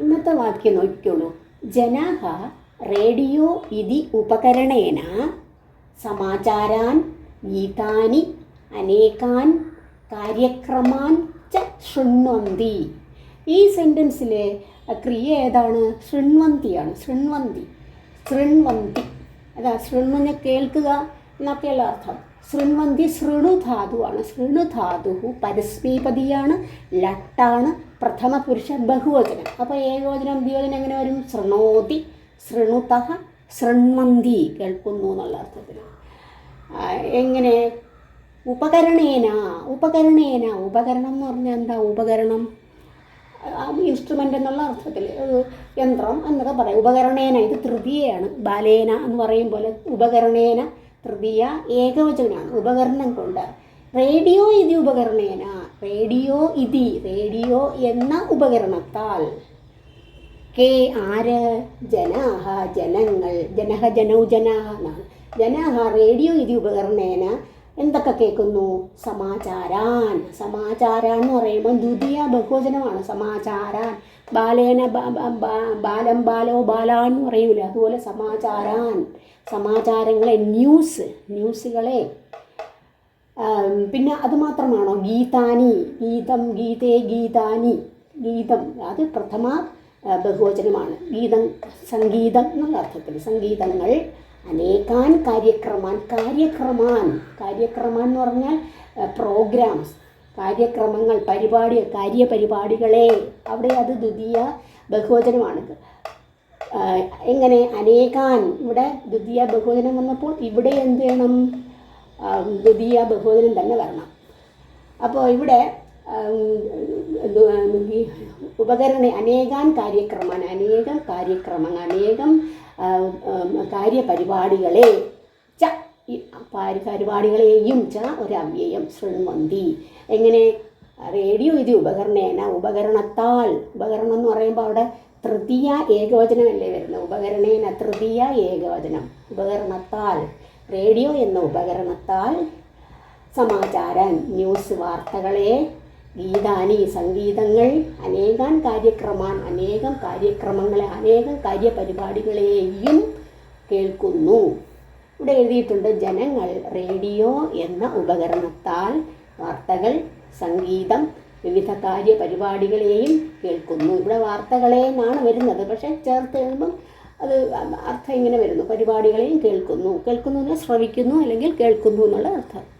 ഇന്നത്തെ വാക്യം നോക്കിക്കോളൂ. ജനാഹ റേഡിയോ ഇതി ഉപകരണേന സമാചാരാൻ ഗീതാനി അനേകാൻ കാര്യക്രമാൻ ച ശൃണ്വന്തി. ഈ സെന്റൻസിലെ ക്രിയ ഏതാണ്? ശൃണ്വന്തിയാണ്. ശൃണ്വന്തി. ശൃണ്വന്തി. അതാ ശൃണ്വനെ കേൾക്കുക എന്നൊക്കെയുള്ള അർത്ഥം. ശൃണ്വന്തി ശൃണുധാതുവാണ്. ശൃണുധാതു പരസ്മീപതിയാണ് ലട്ടാണ് പ്രഥമ പുരുഷ ബഹുവചനം. അപ്പോൾ ഏകവചനം ദ്വിവചനം എങ്ങനെ വരും? ശൃണോതി ശൃണുത ശൃണ്വന്തി കേൾക്കുന്നു എന്നുള്ള അർത്ഥത്തിൽ. എങ്ങനെ? ഉപകരണേന ഉപകരണേന ഉപകരണം എന്ന് പറഞ്ഞാൽ എന്താ ഉപകരണം? ഇൻസ്ട്രുമെന്റ് എന്നുള്ള അർത്ഥത്തിൽ യന്ത്രം എന്നൊക്കെ പറയും. ഉപകരണേന ഇത് തൃതീയയാണ് ബാലേന എന്ന് പറയും പോലെ ഉപകരണേന തൃതീയ ഏകവചനാണ് ഉപകരണം കൊണ്ട്. റേഡിയോ ഇതി ഉപകരണേന റേഡിയോ ഇതി റേഡിയോ എന്ന ഉപകരണത്താൽ. കെ ആര്? ജനാഹ ജനങ്ങൾ ജനഹ ജനൗ ജനാഹ ജനാഹ റേഡിയോ ഇതി ഉപകരണേന എന്തൊക്കെ കേൾക്കുന്നു? സമാചാരാൻ. സമാചാരാൻ എന്ന് പറയുമ്പോൾ ദ്വിതീയ ബഹുവചനമാണ്. സമാചാരാൻ. ബാലേന ബാലം ബാലോ ബാല എന്ന് പറയൂല? അതുപോലെ സമാചാരാൻ. സമാചാരങ്ങളെ ന്യൂസ് ന്യൂസുകളെ. പിന്നെ അത് മാത്രമാണോ? ഗീതാനി. ഗീതം ഗീതേ ഗീതാനി. ഗീതം. അത് പ്രഥമ ബഹുവചനമാണ്. ഗീതം സംഗീതം എന്നുള്ള അർത്ഥത്തിൽ. സംഗീതങ്ങൾ അനേകാൻ കാര്യക്രമാൻ കാര്യക്രമാൻ. കാര്യക്രമാൻ എന്ന് പറഞ്ഞാൽ പ്രോഗ്രാംസ് കാര്യക്രമങ്ങൾ പരിപാടി കാര്യപരിപാടികളെ. അവിടെ അത് ദ്വിതീയ ബഹുവചനമാണ്. എങ്ങനെ? അനേകാൻ. ഇവിടെ ദ്വിതീയ ബഹുവചനം വന്നപ്പോൾ ഇവിടെ എന്ത് ചെയ്യണം? ദ്വിതീയ ബഹുവചനം തന്നെ വരണം. അപ്പോൾ ഇവിടെ ഉപകരണ അനേകാൻ കാര്യക്രമാൻ അനേകം കാര്യക്രമങ്ങൾ അനേകം കാര്യപരിപാടികളെ. ച പരിപാടികളെയും ച ഒരു അവ്യയം ശൃണ്വന്തി എങ്ങനെ? റേഡിയോ ഇത് ഉപകരണേന ഉപകരണത്താൽ. ഉപകരണം എന്ന് പറയുമ്പോൾ അവിടെ തൃതീയ ഏകവചനമല്ലേ വരുന്നത് ഉപകരണേന തൃതീയ ഏകവചനം. ഉപകരണത്താൽ. റേഡിയോ എന്ന ഉപകരണത്താൽ. സമാചാരം. ന്യൂസ് വാർത്തകളെ. ഗീതാനി സംഗീതങ്ങൾ അനേകം കാര്യക്രമാൻ അനേകം കാര്യക്രമങ്ങളെ അനേകം കാര്യപരിപാടികളെയും കേൾക്കുന്നു. ഇവിടെ എഴുതിയിട്ടുണ്ട് ജനങ്ങൾ റേഡിയോ എന്ന ഉപകരണത്താൽ വാർത്തകൾ സംഗീതം വിവിധ കാര്യപരിപാടികളെയും കേൾക്കുന്നു. ഇവിടെ വാർത്തകളെ എന്നാണ് വരുന്നത്. പക്ഷേ ചേർത്ത് എഴുതുമ്പം അത് അർത്ഥം ഇങ്ങനെ വരുന്നു. പരിപാടികളെയും കേൾക്കുന്നു. കേൾക്കുന്നു ശ്രവിക്കുന്നു അല്ലെങ്കിൽ കേൾക്കുന്നു എന്നുള്ള അർത്ഥം.